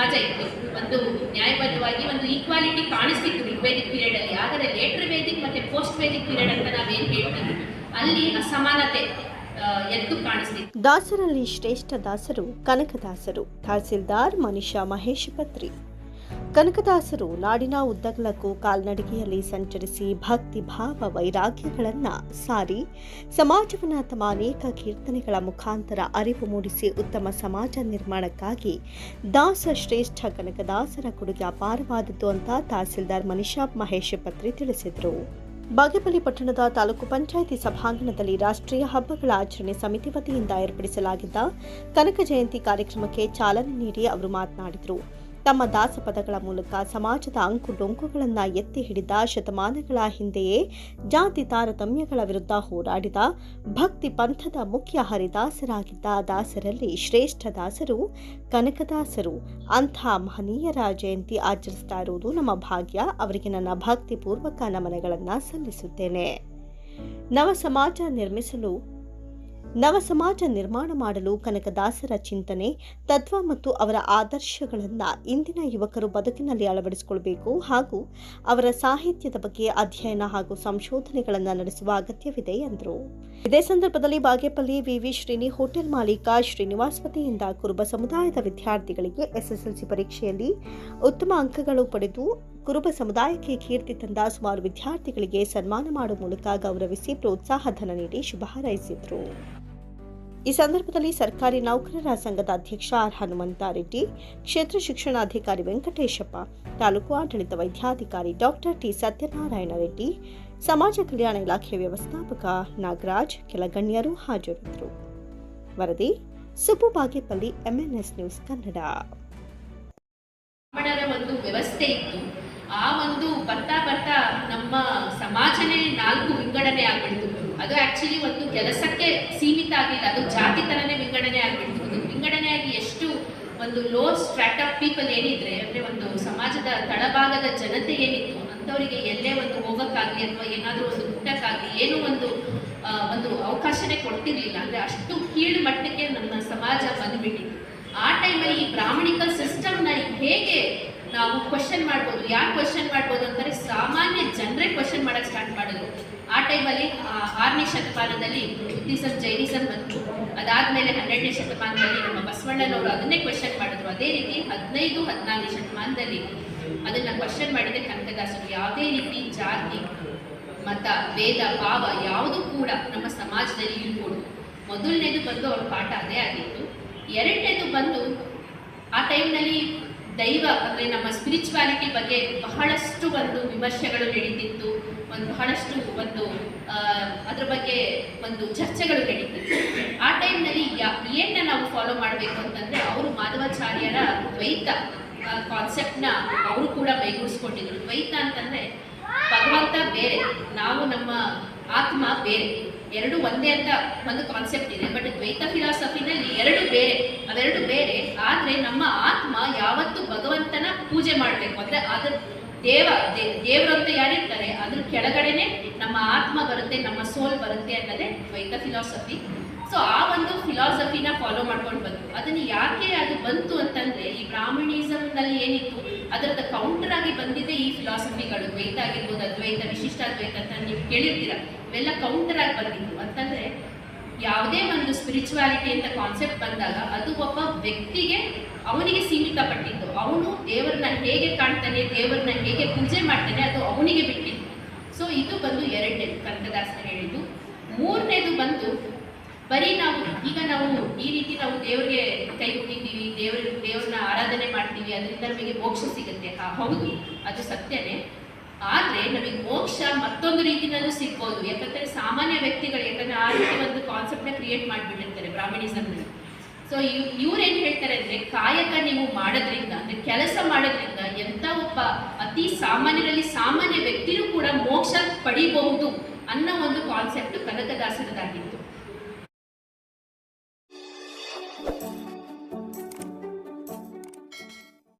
ಸಮಾಜ ಇತ್ತು ಒಂದು ನ್ಯಾಯಬದ್ಧವಾಗಿ ಒಂದು ಈಕ್ವಾಲಿಟಿ ಕಾಣಿಸ್ತಿತ್ತು ಋಗ್ವೇದಿಕ್ ಪೀರಿಯಡ್ ಅಲ್ಲಿ ಆದರೆ ಲೇಟರ್ ವೇದಿಕ್ ಮತ್ತೆ ಪೋಸ್ಟ್ ವೇದಿಕ್ ಪೀರಿಯಡ್ ಅಂತ ನಾವೇನು ಹೇಳ್ತೀವಿ? ಅಲ್ಲಿ ಅಸಮಾನತೆ ದಾಸರಲ್ಲಿ ಶ್ರೇಷ್ಠ ದಾಸರು, ಕನಕದಾಸರು, ತಹಸೀಲ್ದಾರ್ ಮನಿಷಾ ಮಹೇಶ್ ಪತ್ರಿ. ಕನಕದಾಸರು ನಾಡಿನ ಉದ್ದಗಲಕ್ಕೂ ಕಾಲ್ನಡಿಗೆಯಲ್ಲಿ ಸಂಚರಿಸಿ ಭಕ್ತಿ ಭಾವ ವೈರಾಗ್ಯಗಳನ್ನು ಸಾರಿ ಸಮಾಜವನ್ನು ತಮ್ಮ ಅನೇಕ ಕೀರ್ತನೆಗಳ ಮುಖಾಂತರ ಅರಿವು ಮೂಡಿಸಿ ಉತ್ತಮ ಸಮಾಜ ನಿರ್ಮಾಣಕ್ಕಾಗಿ ದಾಸ ಶ್ರೇಷ್ಠ ಕನಕದಾಸರ ಕೊಡುಗೆ ಅಪಾರವಾದದ್ದು ಅಂತ ತಹಸೀಲ್ದಾರ್ ಮನಿಷಾ ಮಹೇಶ್ ಪತ್ರಿ ತಿಳಿಸಿದರು. ಬಾಗೇಪಲ್ಲಿ ಪಟ್ಟಣದ ತಾಲೂಕು ಪಂಚಾಯಿತಿ ಸಭಾಂಗಣದಲ್ಲಿ ರಾಷ್ಟ್ರೀಯ ಹಬ್ಬಗಳ ಆಚರಣೆ ಸಮಿತಿ ವತಿಯಿಂದ ಏರ್ಪಡಿಸಲಾಗಿದ್ದ ಕನಕ ಜಯಂತಿ ಕಾರ್ಯಕ್ರಮಕ್ಕೆ ಚಾಲನೆ ನೀಡಿ ಅವರು ಮಾತನಾಡಿದರು. ತಮ್ಮ ದಾಸಪದಗಳ ಮೂಲಕ ಸಮಾಜದ ಅಂಕು ಡೊಂಕುಗಳನ್ನು ಎತ್ತಿ ಹಿಡಿದ ಶತಮಾನಗಳ ಹಿಂದೆಯೇ ಜಾತಿ ತಾರತಮ್ಯಗಳ ವಿರುದ್ಧ ಹೋರಾಡಿದ ಭಕ್ತಿ ಪಂಥದ ಮುಖ್ಯ ಹರಿದಾಸರಾಗಿದ್ದ ದಾಸರಲ್ಲಿ ಶ್ರೇಷ್ಠ ದಾಸರು ಕನಕದಾಸರು. ಅಂಥ ಮಹನೀಯರ ಜಯಂತಿ ಆಚರಿಸ್ತಾ ಇರುವುದು ನಮ್ಮ ಭಾಗ್ಯ. ಅವರಿಗೆ ನನ್ನ ಭಕ್ತಿಪೂರ್ವಕ ನಮನಗಳನ್ನು ಸಲ್ಲಿಸುತ್ತೇನೆ. ನವ ಸಮಾಜ ನಿರ್ಮಿಸಲು ನವ ಸಮಾಜ ನಿರ್ಮಾಣ ಮಾಡಲು ಕನಕದಾಸರ ಚಿಂತನೆ, ತತ್ವ ಮತ್ತು ಅವರ ಆದರ್ಶಗಳನ್ನು ಇಂದಿನ ಯುವಕರು ಬದುಕಿನಲ್ಲಿ ಅಳವಡಿಸಿಕೊಳ್ಬೇಕು ಹಾಗೂ ಅವರ ಸಾಹಿತ್ಯದ ಬಗ್ಗೆ ಅಧ್ಯಯನ ಹಾಗೂ ಸಂಶೋಧನೆಗಳನ್ನು ನಡೆಸುವ ಅಗತ್ಯವಿದೆ ಎಂದರು. ಇದೇ ಸಂದರ್ಭದಲ್ಲಿ ಬಾಗೇಪಲ್ಲಿ ವಿವಿ ಶ್ರೀನಿ ಹೋಟೆಲ್ ಮಾಲೀಕ ಶ್ರೀನಿವಾಸ್ ವತಿಯಿಂದ ಕುರುಬ ಸಮುದಾಯದ ವಿದ್ಯಾರ್ಥಿಗಳಿಗೆ ಎಸ್ಎಸ್ಎಲ್ಸಿ ಪರೀಕ್ಷೆಯಲ್ಲಿ ಉತ್ತಮ ಅಂಕಗಳು ಪಡೆದು ಕುರುಬ ಸಮುದಾಯಕ್ಕೆ ಕೀರ್ತಿ ತಂದ ಸುಮಾರು ವಿದ್ಯಾರ್ಥಿಗಳಿಗೆ ಸನ್ಮಾನ ಮಾಡುವ ಮೂಲಕ ಗೌರವಿಸಿ ಪ್ರೋತ್ಸಾಹ ಧನ ನೀಡಿ ಶುಭ ಹಾರೈಸಿದರು. ಈ ಸಂದರ್ಭದಲ್ಲಿ ಸರ್ಕಾರಿ ನೌಕರರ ಸಂಘದ ಅಧ್ಯಕ್ಷ ಆರ್ ಹನುಮಂತಾರೆಡ್ಡಿ ಕ್ಷೇತ್ರ ಶಿಕ್ಷಣಾಧಿಕಾರಿ ವೆಂಕಟೇಶಪ್ಪ, ತಾಲೂಕು ಆಡಳಿತ ವೈದ್ಯಾಧಿಕಾರಿ ಡಾಕ್ಟರ್ ಟಿ ಸತ್ಯನಾರಾಯಣ ರೆಡ್ಡಿ, ಸಮಾಜ ಕಲ್ಯಾಣ ಇಲಾಖೆ ವ್ಯವಸ್ಥಾಪಕ ನಾಗರಾಜ್, ಕೆಲ ಗಣ್ಯರು ಹಾಜರಿದ್ದರು. ವರದಿ ಸುಬ್ಬು ಬಾಗೇಪಲ್ಲಿ ಎಂಎನ್ಎಸ್ ನ್ಯೂಸ್ ಕನ್ನಡ. ಒಂದು ವ್ಯವಸ್ಥೆ ಇತ್ತು. ಆ ಒಂದು ಬರ್ತಾ ಬರ್ತಾ ನಮ್ಮ ಸಮಾಜನೇ ನಾಲ್ಕು ವಿಂಗಡಣೆ ಆಗ್ಬಿಡ್ತು. ಅದು ಆಕ್ಚುಲಿ ಒಂದು ಕೆಲಸಕ್ಕೆ ಸೀಮಿತ ಆಗಿಲ್ಲ ಅದು ಜಾತಿ ತರನೇ ವಿಂಗಡಣೆ ಆಗ್ಬಿಡ್ತು. ಅದು ವಿಂಗಡಣೆ ಆಗಿ ಎಷ್ಟು ಒಂದು ಲೋ ಸ್ಟ್ರಾಟ್ ಆಫ್ ಪೀಪಲ್ ಏನಿದ್ರೆ, ಅಂದ್ರೆ ಒಂದು ಸಮಾಜದ ತಳಭಾಗದ ಜನತೆ ಏನಿತ್ತು, ಅಂಥವರಿಗೆ ಎಲ್ಲೇ ಒಂದು ಹೋಗಕ್ಕಾಗ್ಲಿ ಅಥವಾ ಏನಾದರೂ ಒಂದು ಹುಟ್ಟಕ್ಕಾಗ್ಲಿ ಏನೂ ಒಂದು ಒಂದು ಅವಕಾಶನೇ ಕೊಡ್ತಿರ್ಲಿಲ್ಲ. ಅಂದ್ರೆ ಅಷ್ಟು ಕೀಳು ಮಟ್ಟಕ್ಕೆ ನಮ್ಮ ಸಮಾಜ ಬಂದ್ಬಿಟ್ಟಿತ್ತು. ಆ ಟೈಮಲ್ಲಿ ಈ ಪ್ರಾಮಾಣಿಕ ಸಿಸ್ಟಮ್ನ ಹೇಗೆ ನಾವು ಕ್ವಶನ್ ಮಾಡ್ಬೋದು. ಯಾಕೆ ಕ್ವಶನ್ ಮಾಡ್ಬೋದು ಅಂತಾರೆ ಸಾಮಾನ್ಯ ಜನರೇ ಕ್ವಶನ್ ಮಾಡೋಕ್ಕೆ ಸ್ಟಾರ್ಟ್ ಮಾಡಿದ್ರು. ಆ ಟೈಮಲ್ಲಿ ಆರನೇ ಶತಮಾನದಲ್ಲಿ ಬುದ್ಧಿಸಮ್ ಜೈನಿಸಮ್ ಬಂತು ಅದಾದಮೇಲೆ ಹನ್ನೆರಡನೇ ಶತಮಾನದಲ್ಲಿ ನಮ್ಮ ಬಸವಣ್ಣನವರು ಅದನ್ನೇ ಕ್ವಶನ್ ಮಾಡಿದ್ರು. ಅದೇ ರೀತಿ ಹದಿನೈದು ಹದಿನಾರನೇ ಶತಮಾನದಲ್ಲಿ ಅದನ್ನು ಕ್ವಶನ್ ಮಾಡಿದೆ ಕನಕದಾಸರು ಯಾವುದೇ ರೀತಿ ಜಾತಿ, ಮತ, ಭೇದ, ಭಾವ ಯಾವುದು ಕೂಡ ನಮ್ಮ ಸಮಾಜದಲ್ಲಿ ಇರ್ಬೋದು. ಮೊದಲನೇದು ಬಂದು ಅವ್ರ ಪಾಠ ಅದೇ ಆಗಿತ್ತು. ಎರಡನೇದು ಬಂದು ಆ ಟೈಮ್ನಲ್ಲಿ ದೈವ ಅಂದರೆ ನಮ್ಮ ಸ್ಪಿರಿಚುವಾಲಿಟಿ ಬಗ್ಗೆ ಬಹಳಷ್ಟು ಒಂದು ವಿಮರ್ಶೆಗಳು ನಡೀತಿತ್ತು ಒಂದು ಬಹಳಷ್ಟು ಒಂದು ಅದ್ರ ಬಗ್ಗೆ ಒಂದು ಚರ್ಚೆಗಳು ನಡೀತಿತ್ತು ಆ ಟೈಮ್ನಲ್ಲಿ ಯಾ, ಏನ ನಾವು ಫಾಲೋ ಮಾಡಬೇಕು ಅಂತಂದ್ರೆ ಅವರು ಮಾಧವಾಚಾರ್ಯರ ದ್ವೈತ ಕಾನ್ಸೆಪ್ಟ್ನ ಅವರು ಕೂಡ ಮೈಗೂಡಿಸ್ಕೊಂಡಿದ್ರು. ದ್ವೈತ ಅಂತಂದ್ರೆ ಭಗವಂತ ಬೇರೆ, ನಾವು ನಮ್ಮ ಆತ್ಮ ಬೇರೆ. ಎರಡು ಒಂದೇ ಅಂತ ಒಂದು ಕಾನ್ಸೆಪ್ಟ್ ಇದೆ ಬಟ್ ದ್ವೈತ ಫಿಲಾಸಫಿನಲ್ಲಿ ಎರಡು ಬೇರೆ, ಅವೆರಡು ಬೇರೆ, ಆದ್ರೆ ನಮ್ಮ ಆತ್ಮ ಯಾವತ್ತು ಭಗವಂತನ ಪೂಜೆ ಮಾಡಬೇಕು ಅಂದ್ರೆ ಅದ್ರ ದೇವ ದೇವರು ಅಂತ ಯಾರಿರ್ತಾರೆ? ಅದ್ರ ಕೆಳಗಡೆನೆ ನಮ್ಮ ಆತ್ಮ ಬರುತ್ತೆ, ನಮ್ಮ ಸೋಲ್ ಬರುತ್ತೆ ಅನ್ನೋದೇ ದ್ವೈತ ಫಿಲಾಸಫಿ ಸೊ ಆ ಒಂದು ಫಿಲಾಸಫಿನ ಫಾಲೋ ಮಾಡ್ಕೊಂಡು ಬಂತು ಅದನ್ನ ಯಾಕೆ ಅದು ಬಂತು ಅಂತಂದ್ರೆ, ಈ ಬ್ರಾಹ್ಮಣಿಸಮ್ನಲ್ಲಿ ಏನಿತ್ತು ಅದರದ ಕೌಂಟರ್ ಆಗಿ ಬಂದಿದೆ ಈ ಫಿಲಾಸಫಿಗಳು ದ್ವೈತ ಆಗಿರ್ಬೋದು, ಅದ್ವೈತ ವಿಶಿಷ್ಟ ಅದ್ವೈತ ಅಂತ ನೀವು ಕೇಳಿರ್ತೀರ. ಇವೆಲ್ಲ ಕೌಂಟರ್ ಆಗಿ ಬಂದಿತ್ತು ಅಂತಂದ್ರೆ ಯಾವುದೇ ಒಂದು ಸ್ಪಿರಿಚುವಾಲಿಟಿ ಅಂತ ಕಾನ್ಸೆಪ್ಟ್ ಬಂದಾಗ ಅದು ಒಬ್ಬ ವ್ಯಕ್ತಿಗೆ ಅವನಿಗೆ ಸೀಮಿತಪಟ್ಟಿದ್ದು ಅವನು ದೇವರನ್ನ ಹೇಗೆ ಕಾಣ್ತಾನೆ, ದೇವರನ್ನ ಹೇಗೆ ಪೂಜೆ ಮಾಡ್ತಾನೆ ಅದು ಅವನಿಗೆ ಬಿಟ್ಟಿದ್ದು ಸೊ ಇದು ಬಂದು ಎರಡನೇದು ಕನಕದಾಸ ಹೇಳಿದ್ದು. ಮೂರನೇದು ಬಂದು, ಬರೀ ನಾವು, ಈಗ ನಾವು ಈ ರೀತಿ ನಾವು ದೇವರಿಗೆ ಕೈ ಮುಗಿತೀವಿ, ದೇವ್ರ, ದೇವ್ರನ್ನ ಆರಾಧನೆ ಮಾಡ್ತೀವಿ, ಅದರಿಂದ ನಮಗೆ ಮೋಕ್ಷ ಸಿಗುತ್ತೆ. ಹೌದು. ಅದು ಸತ್ಯನೇ. ಆದ್ರೆ ನಮಗೆ ಮೋಕ್ಷ ಮತ್ತೊಂದು ರೀತಿನಲ್ಲೂ ಸಿಗ್ಬೋದು. ಯಾಕಂದ್ರೆ ಸಾಮಾನ್ಯ ವ್ಯಕ್ತಿಗಳು, ಯಾಕಂದ್ರೆ ಆ ರೀತಿ ಒಂದು ಕಾನ್ಸೆಪ್ಟ್ನ ಕ್ರಿಯೇಟ್ ಮಾಡಿಬಿಟ್ಟಿರ್ತಾರೆ ಬ್ರಾಹ್ಮಣಿಸಮ್ನಲ್ಲಿ ಸೊ ಇವ್ರು ಏನ್ ಹೇಳ್ತಾರೆ ಅಂದ್ರೆ ಕಾಯಕ ನೀವು ಮಾಡೋದ್ರಿಂದ, ಅಂದ್ರೆ ಕೆಲಸ ಮಾಡೋದ್ರಿಂದ ಎಂತ ಒಬ್ಬ ಅತಿ ಸಾಮಾನ್ಯರಲ್ಲಿ ಸಾಮಾನ್ಯ ವ್ಯಕ್ತಿನೂ ಕೂಡ ಮೋಕ್ಷ ಪಡಿಬಹುದು ಅನ್ನೋ ಒಂದು ಕಾನ್ಸೆಪ್ಟ್ ಕನಕದಾಸರದಾಗಿತ್ತು.